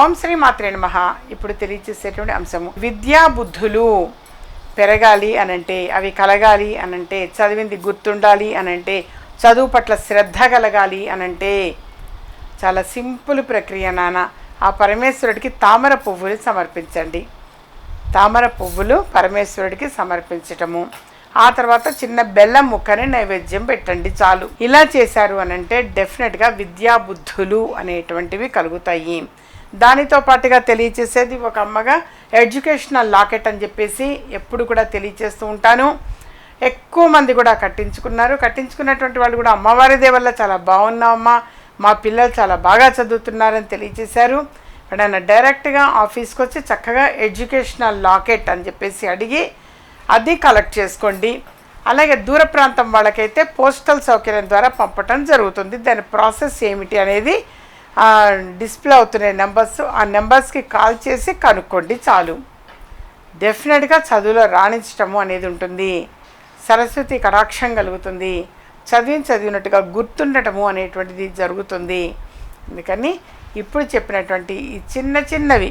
ఓం శ్రీ మాత్రే నమః. ఇప్పుడు తెలియచేసేటువంటి అంశము. విద్యా బుద్ధులు పెరగాలి అనంటే అవి కలగాలి అనంటే చదివింది గుర్తుండాలి అనంటే చదువు పట్ల శ్రద్ధ కలగాలి అనంటే చాలా సింపుల్ ప్రక్రియ నాన్న. ఆ పరమేశ్వరుడికి తామర పువ్వులు సమర్పించండి. తామర పువ్వులు పరమేశ్వరుడికి సమర్పించటము. ఆ తర్వాత చిన్న బెల్లం ముక్కని నైవేద్యం పెట్టండి చాలు. ఇలా చేశారు అనంటే డెఫినెట్గా విద్యాబుద్ధులు అనేటువంటివి కలుగుతాయి. దానితో పాటుగా తెలియచేసేది ఒక అమ్మగా ఎడ్యుకేషనల్ లాకెట్ అని చెప్పేసి ఎప్పుడు కూడా తెలియచేస్తూ ఉంటాను. ఎక్కువ మంది కూడా కట్టించుకున్నారు. కట్టించుకున్నటువంటి వాళ్ళు కూడా అమ్మవారి వల్ల చాలా బాగున్నామమ్మా మా పిల్లలు చాలా బాగా చదువుతున్నారని తెలియచేశారు. ఎప్పుడైనా డైరెక్ట్గా ఆఫీస్కి వచ్చి చక్కగా ఎడ్యుకేషనల్ లాకెట్ అని చెప్పేసి అడిగి అది కలెక్ట్ చేసుకోండి. అలాగే దూర ప్రాంతం వాళ్ళకైతే పోస్టల్ సౌకర్యం ద్వారా పంపటం జరుగుతుంది. దాని ప్రాసెస్ ఏమిటి అనేది డిస్ప్లే అవుతున్నాయి నెంబర్స్ ఆ నెంబర్స్కి కాల్ చేసి కనుక్కోండి చాలు. డెఫినెట్గా చదువులో రాణించటము అనేది ఉంటుంది. సరస్వతి కటాక్షం కలుగుతుంది. చదివిన చదివినట్టుగా గుర్తుండటము అనేటువంటిది జరుగుతుంది. అందుకని ఇప్పుడు చెప్పినటువంటి ఈ చిన్న చిన్నవి